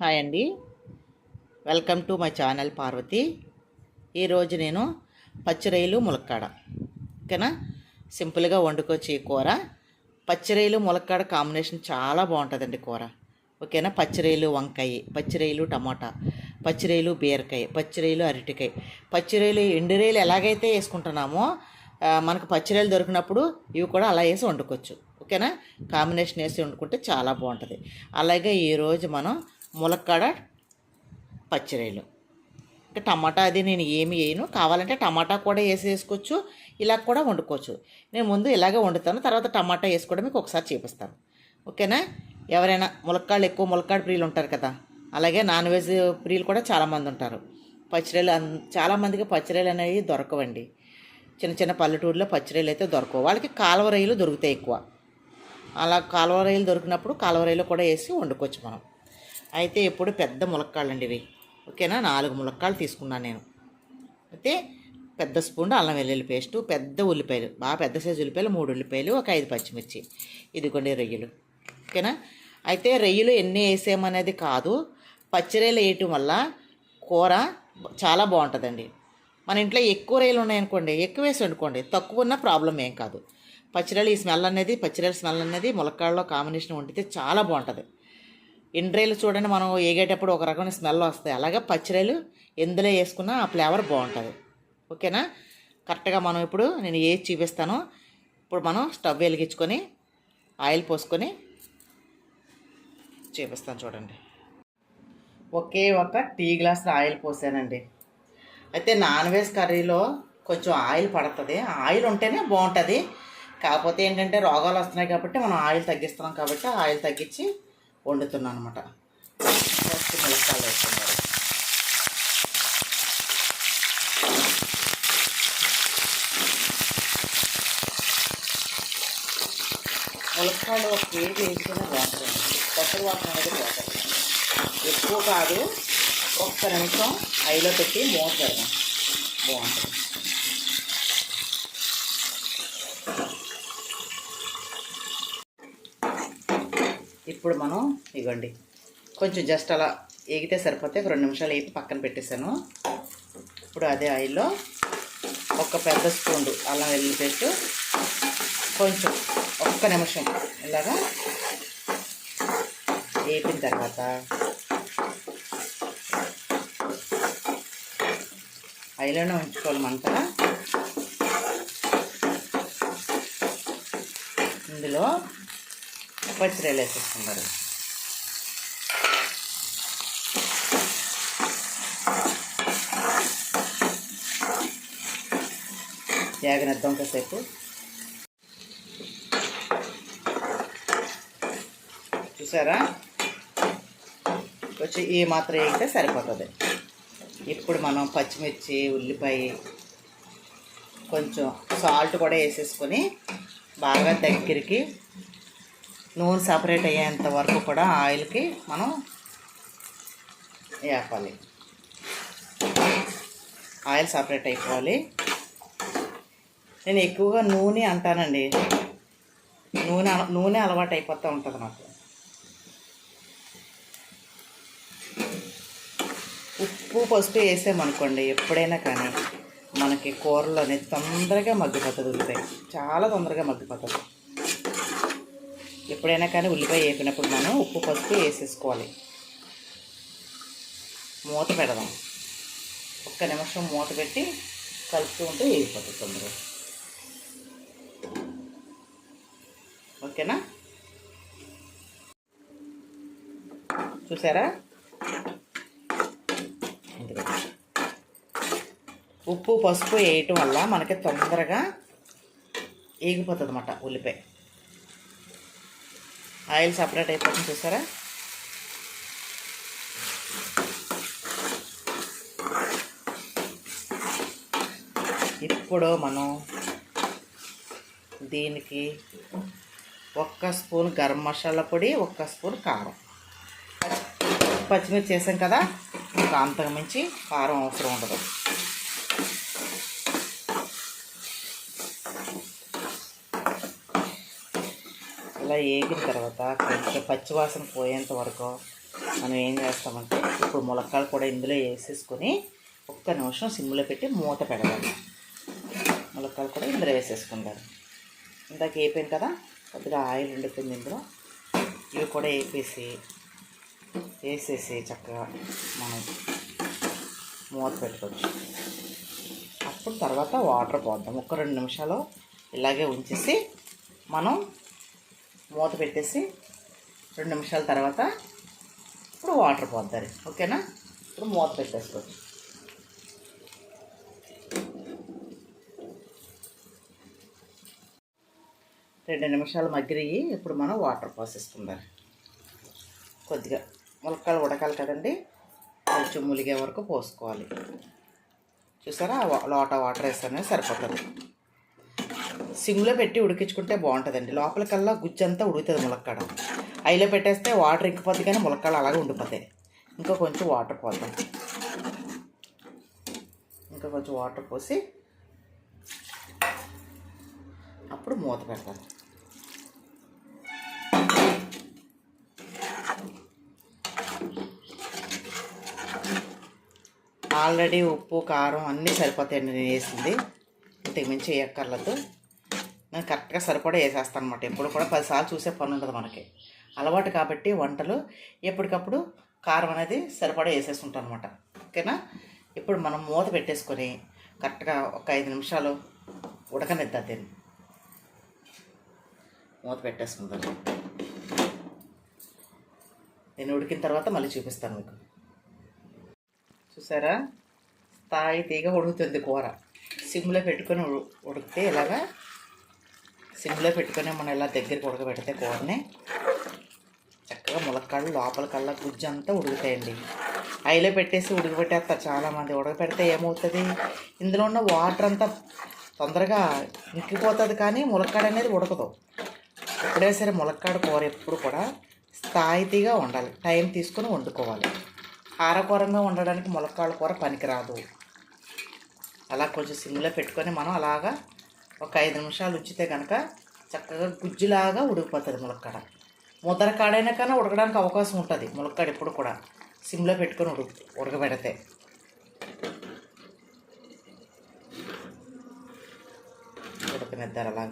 Hi అండి. Welcome to my channel Parvati ఈరోజు నేను పచ్చిరొయ్యలు ములక్కాడ. ఓకేనా? సింపుల్గా వండుకొచ్చి ఈ కూర. పచ్చిరొయ్యలు ములక్కాడ కాంబినేషన్ చాలా బాగుంటుందండి కూర. ఓకేనా? పచ్చిరొయ్యలు వంకాయ పచ్చిరొయ్యలు టమాటా పచ్చిరొయ్యలు బీరకాయ పచ్చిరొయ్యలు అరటికాయ. పచ్చిరొయ్యలు ఎండురొయ్యలు ఎలాగైతే వేసుకుంటున్నామో మనకు పచ్చిరొయ్యలు దొరికినప్పుడు ఇవి కూడా అలా వేసి వండుకోవచ్చు. ఓకేనా? కాంబినేషన్ వేసి వండుకుంటే చాలా బాగుంటుంది. అలాగే ఈరోజు మనం ములక్కాడ పచ్చిరాయలు ఇంకా టమాటా అది నేను ఏమి వేయను. కావాలంటే టమాటా కూడా వేసి వేసుకోవచ్చు ఇలా కూడా వండుకోవచ్చు. నేను ముందు ఇలాగే వండుతాను తర్వాత టమాటా వేసుకోవడం మీకు ఒకసారి చూపిస్తాను. ఓకేనా? ఎవరైనా ములక్కాళ్ళు ఎక్కువ ములక్కాడ ప్రియులు ఉంటారు కదా అలాగే నాన్ వెజ్ ప్రియులు కూడా చాలామంది ఉంటారు. పచ్చిరొయ్యలు అన్ చాలామందికి పచ్చిరొయ్యలు అనేవి దొరకవండి. చిన్న చిన్న పల్లెటూరులో పచ్చిరొయ్యలు అయితే దొరకవు. వాళ్ళకి కాలువ రొయ్యలు దొరుకుతాయి ఎక్కువ. అలా కాలువ రొయ్యలు దొరికినప్పుడు కాలువ రొయ్యలు కూడా వేసి వండుకోవచ్చు మనం. అయితే ఎప్పుడు పెద్ద ములక్కాళ్ళండి ఇవి. ఓకేనా? నాలుగు ములక్కాళ్ళు తీసుకున్నాను నేను. అయితే పెద్ద స్పూన్ అల్లం వెల్లుల్లి పేస్టు పెద్ద ఉల్లిపాయలు బాగా పెద్ద సైజు ఉల్లిపాయలు మూడు ఉల్లిపాయలు ఒక ఐదు పచ్చిమిర్చి. ఇదిగోండి రొయ్యలు. ఓకేనా? అయితే రొయ్యలు ఎన్ని వేసామనేది కాదు. పచ్చిరేలు వేయటం వల్ల కూర చాలా బాగుంటుందండి. మన ఇంట్లో ఎక్కువ రొయ్యలు ఉన్నాయనుకోండి ఎక్కువ వేసి వండుకోండి. తక్కువ ఉన్న ప్రాబ్లం ఏం కాదు. పచ్చిరేలు ఈ స్మెల్ అనేది పచ్చిరొయ్యల స్మెల్ అనేది ములక్కాడలో కాంబినేషన్ వండితే చాలా బాగుంటుంది. ఎండ్రాయిలు చూడండి మనం ఏగేటప్పుడు ఒక రకమైన స్మెల్ వస్తాయి. అలాగే పచ్చిరాయలు ఎందులో వేసుకున్నా ఆ ఫ్లేవర్ బాగుంటుంది. ఓకేనా? కరెక్ట్గా మనం ఇప్పుడు నేను ఏది చూపిస్తానో ఇప్పుడు మనం స్టవ్ వెలిగించుకొని ఆయిల్ పోసుకొని చూపిస్తాను చూడండి. ఒకే ఒక టీ గ్లాస్ ఆయిల్ పోసానండి. అయితే నాన్ వెజ్ కర్రీలో కొంచెం ఆయిల్ పడుతుంది. ఆయిల్ ఉంటేనే బాగుంటుంది. కాకపోతే ఏంటంటే రోగాలు వస్తున్నాయి కాబట్టి మనం ఆయిల్ తగ్గిస్తున్నాం కాబట్టి ఆయిల్ తగ్గించి వండుతున్నాను అనమాట ఫస్ట్ మిరపకాయలు వేస్తున్నారు. ములక్కాయలు ఒక కేజీ వేసుకునే బాగుంటుంది కొత్తలు వాసన అనేది బాగుంటుంది ఎక్కువ కాదు ఒక్క నిమిషం ఐలో పెట్టి మూత పెడదాం బాగుంటుంది. ఇప్పుడు మనం ఇవ్వండి కొంచెం జస్ట్ అలా ఏగితే సరిపోతే ఒక రెండు నిమిషాలు వేపి పక్కన పెట్టేశాను. ఇప్పుడు అదే ఆయిల్లో ఒక పెద్ద స్పూన్ అల్లం వెల్లుల్లి పెట్టు కొంచెం ఒక్క నిమిషం ఇలాగా వేపిన తర్వాత ఐలోనే ఉంచుకోవాలి మంట. ఇందులో పచ్చిరాయలు వేసేసుకుంటారు యాగనిద్దాం కాసేపు చూసారా? కొంచెం ఈ మాత్రం వేగితే సరిపోతుంది. ఇప్పుడు మనం పచ్చిమిర్చి ఉల్లిపాయ కొంచెం సాల్ట్ కూడా వేసేసుకొని బాగా దగ్గరికి నూనె సపరేట్ అయ్యేంత వరకు కూడా ఆయిల్కి మనం వేపాలి. ఆయిల్ సపరేట్ అయిపోవాలి. నేను ఎక్కువగా నూనె అంటానండి. నూనె నూనె అలవాటు అయిపోతూ ఉంటుంది నాకు. ఉప్పు పసుపు వేసామనుకోండి ఎప్పుడైనా కానీ మనకి కూరలు అనేది తొందరగా మగ్గిపోతుంది ఉల్లిపాయ చాలా తొందరగా మగ్గిపోతుంది ఎప్పుడైనా కానీ ఉల్లిపాయ వేపినప్పుడు మనం ఉప్పు పసుపు వేసేసుకోవాలి. మూత పెడదాం. ఒక్క నిమిషం మూత పెట్టి కలుపుతూ ఉంటే వేగిపోతుంది తొందరగా. ఓకేనా? చూసారా? ఉప్పు పసుపు వేయటం వల్ల మనకి తొందరగా వేగిపోతుంది అన్నమాట ఉల్లిపాయ. ఆయిల్ సపరేట్ అయిపోతుంది చూసారా? ఇప్పుడు మనం దీనికి ఒక్క స్పూన్ గరం మసాలా పొడి ఒక్క స్పూన్ కారం. పచ్చిమిర్చి చేసాం కదా ఇంకా అంతకు మించి కారం అవసరం ఉండదు. అలా ఏగిన తర్వాత కొంచెం పచ్చివాసన పోయేంత వరకు మనం ఏం చేస్తామంటే ఇప్పుడు ములక్కాలు కూడా ఇందులో వేసేసుకొని ఒక్క నిమిషం సిమ్లో పెట్టి మూత పెడదాం ములక్కాలు కూడా ఇందులో వేసేసుకుంటారు ఇందాక వేపాం కదా కొద్దిగా ఆయిల్ ఉండిపోయింది ఇందులో. ఇవి కూడా వేపేసి వేసేసి చక్కగా మనం మూత పెట్టుకోవచ్చు. అప్పుడు తర్వాత వాటర్ పోద్దాం ఒక రెండు నిమిషాలు ఇలాగే ఉంచేసి మనం మూత పెట్టేసి రెండు నిమిషాల తర్వాత ఇప్పుడు వాటర్ పోద్దారు. ఓకేనా? ఇప్పుడు మూత పెట్టేసుకోవచ్చు. రెండు నిమిషాలు మగ్గిరిగి ఇప్పుడు మనం వాటర్ పోసేసుకుందాం కొద్దిగా ములక్కాయలు ఉడకాలి కదండి కొంచెం ములిగే వరకు పోసుకోవాలి. చూసారా? లోట వాటర్ వేస్తేనే సరిపోతుంది. సింగులో పెట్టి ఉడికించుకుంటే బాగుంటుందండి. లోపలికల్లా గుజ్జంతా ఉడుకుతుంది ములక్కాడ. అయిలో పెట్టేస్తే వాటర్ ఇంకిపోద్ది కానీ ములక్కాడలు అలాగే ఉండిపోతాయి ఇంకా కొంచెం వాటర్ పోద్దాం. ఇంకా కొంచెం వాటర్ పోసి అప్పుడు మూత పెడతాం. ఆల్రెడీ ఉప్పు కారం అన్నీ సరిపోతాయండి నేను వేసింది. ఇంతకు మించి వేయక్కర్లేదు నేను కరెక్ట్గా సరిపడా వేసేస్తాను అనమాట ఎప్పుడు కూడా పదిసార్లు చూసే పని ఉండదు మనకి. అలవాటు కాబట్టి వంటలు ఎప్పటికప్పుడు కారం అనేది సరిపడా వేసేస్తుంటాను అనమాట ఓకేనా? ఇప్పుడు మనం మూత పెట్టేసుకొని కరెక్ట్గా ఒక ఐదు నిమిషాలు ఉడకనిద్దాం దీన్ని. మూత పెట్టేసుకుందాం. నేను ఉడికిన తర్వాత మళ్ళీ చూపిస్తాను మీకు. చూసారా? స్థాయి తీగ ఉడుకుతుంది కూర. సిమ్లో పెట్టుకొని ఉడికితే ఇలాగా సిమ్లో పెట్టుకొని మనం ఇలా దగ్గరికి ఉడకబెడితే కూరని చక్కగా ములక్కాళ్ళు లోపల కల్లా గుజ్జు అంతా ఉడుకుతాయండి. అయిలో పెట్టేసి ఉడకబెట్టేస్తారు చాలామంది. ఉడకబెడితే ఏమవుతుంది? ఇందులో ఉన్న వాటర్ అంతా తొందరగా ఇంకిపోతుంది కానీ ములక్కాడ అనేది ఉడకదు. ఎప్పుడైనా సరే ములక్కాడ కూర ఎప్పుడు కూడా స్థాయితీగా ఉండాలి. టైం తీసుకొని వండుకోవాలి. ఆరకూరంగా ఉండడానికి ములక్కాడ కూర పనికిరాదు. అలా కొంచెం సిమ్లో పెట్టుకొని మనం అలాగా ఒక ఐదు నిమిషాలు ఉంచితే కనుక చక్కగా గుజ్జులాగా ఉడికిపోతుంది ములక్కాడ. ముద్దరకాడైనా కానీ ఉడకడానికి అవకాశం ఉంటుంది ములక్కాడ ఎప్పుడు కూడా. సిమ్లో పెట్టుకొని ఉడుకు ఉడకబెడితే. ఉడకనిద్దారు అలా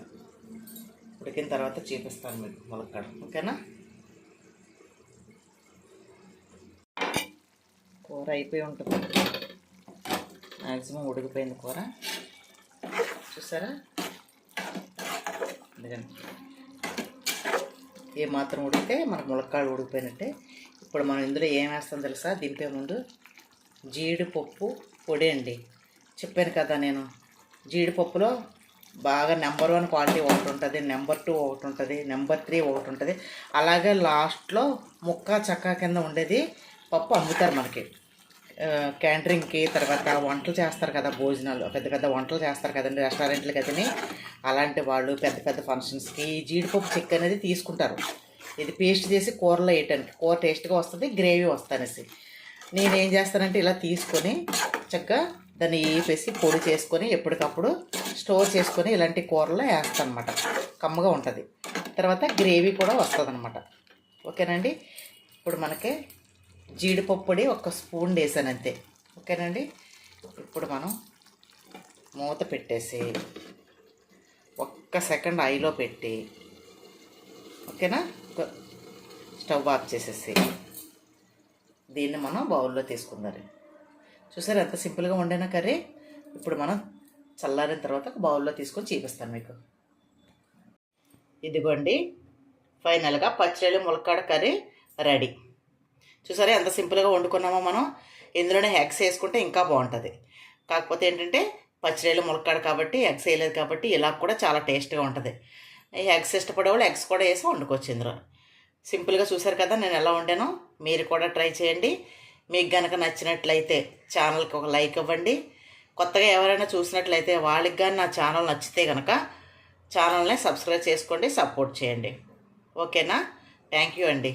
ఉడికిన తర్వాత చూపిస్తాను మీకు ములక్కాడ. ఓకేనా? కూర అయిపోయి ఉంటుంది. మ్యాక్సిమం ఉడికిపోయింది కూర. చూసారా? ఏ మాత్రం ఉడికితే మనకు ములక్కాళ్ళు ఉడికిపోయినట్టే. ఇప్పుడు మనం ఇందులో ఏం వేస్తాం తెలుసా? దింపే ముందు జీడిపప్పు పొడి అండి. చెప్పాను కదా నేను. జీడిపప్పులో బాగా నెంబర్ వన్ క్వాలిటీ ఒకటి ఉంటుంది నెంబర్ టూ ఒకటి ఉంటుంది నెంబర్ త్రీ ఒకటి ఉంటుంది. అలాగే లాస్ట్లో ముక్క చక్క కింద ఉండేది పప్పు అమ్ముతారు మనకి. క్యాంటరింగ్కి తర్వాత వంటలు చేస్తారు కదా భోజనాలు. పెద్ద పెద్ద వంటలు చేస్తారు కదండి రెస్టారెంట్లకి కదని అలాంటి వాళ్ళు పెద్ద పెద్ద ఫంక్షన్స్కి జీడిపప్పు చెక్క అనేది తీసుకుంటారు. ఇది పేస్ట్ చేసి కూరలో వేయటానికి. కూర టేస్ట్గా వస్తుంది గ్రేవీ వస్తనేసి నేను ఏం చేస్తానంటే ఇలా తీసుకొని చక్కగా దాన్ని వేపేసి పొడి చేసుకొని ఎప్పటికప్పుడు స్టోర్ చేసుకొని ఇలాంటి కూరలో వేస్తాను అనమాట కమ్మగా ఉంటుంది. తర్వాత గ్రేవీ కూడా వస్తుంది అనమాట ఓకేనండి ఇప్పుడు మనకి జీడిపప్పుడి ఒక స్పూన్ వేసాను అంతే. ఓకేనండి? ఇప్పుడు మనం మూత పెట్టేసి ఒక్క సెకండ్ ఐలో పెట్టి ఓకేనా? ఒక స్టవ్ ఆఫ్ చేసేసి దీన్ని మనం బౌల్లో తీసుకుందాం చూసారు ఎంత సింపుల్గా వండిన కర్రీ? ఇప్పుడు మనం చల్లారిన తర్వాత ఒక బౌల్లో తీసుకొని చూపిస్తాను మీకు. ఇదిగోండి ఫైనల్గా పచ్చడి ములక్కాడ కర్రీ రెడీ. చూసారా ఎంత సింపుల్గా వండుకున్నామో మనం? ఇందులోనే ఎగ్స్ వేసుకుంటే ఇంకా బాగుంటుంది. కాకపోతే ఏంటంటే పచ్చిరేలు ములక్కాడు కాబట్టి ఎగ్స్ వేయలేదు కాబట్టి ఇలా కూడా చాలా టేస్ట్గా ఉంటుంది. ఎగ్స్ ఇష్టపడేవాళ్ళు ఎగ్స్ కూడా వేసి వండుకోవచ్చు ఇందులో. సింపుల్గా చూసారు కదా నేను ఎలా వండాను? మీరు కూడా ట్రై చేయండి. మీకు కనుక నచ్చినట్లయితే ఛానల్కి ఒక లైక్ ఇవ్వండి. కొత్తగా ఎవరైనా చూసినట్లయితే వాళ్ళకి కానీ నా ఛానల్ నచ్చితే కనుక ఛానల్ని సబ్స్క్రైబ్ చేసుకోండి సపోర్ట్ చేయండి. ఓకేనా? థ్యాంక్ యూ అండి.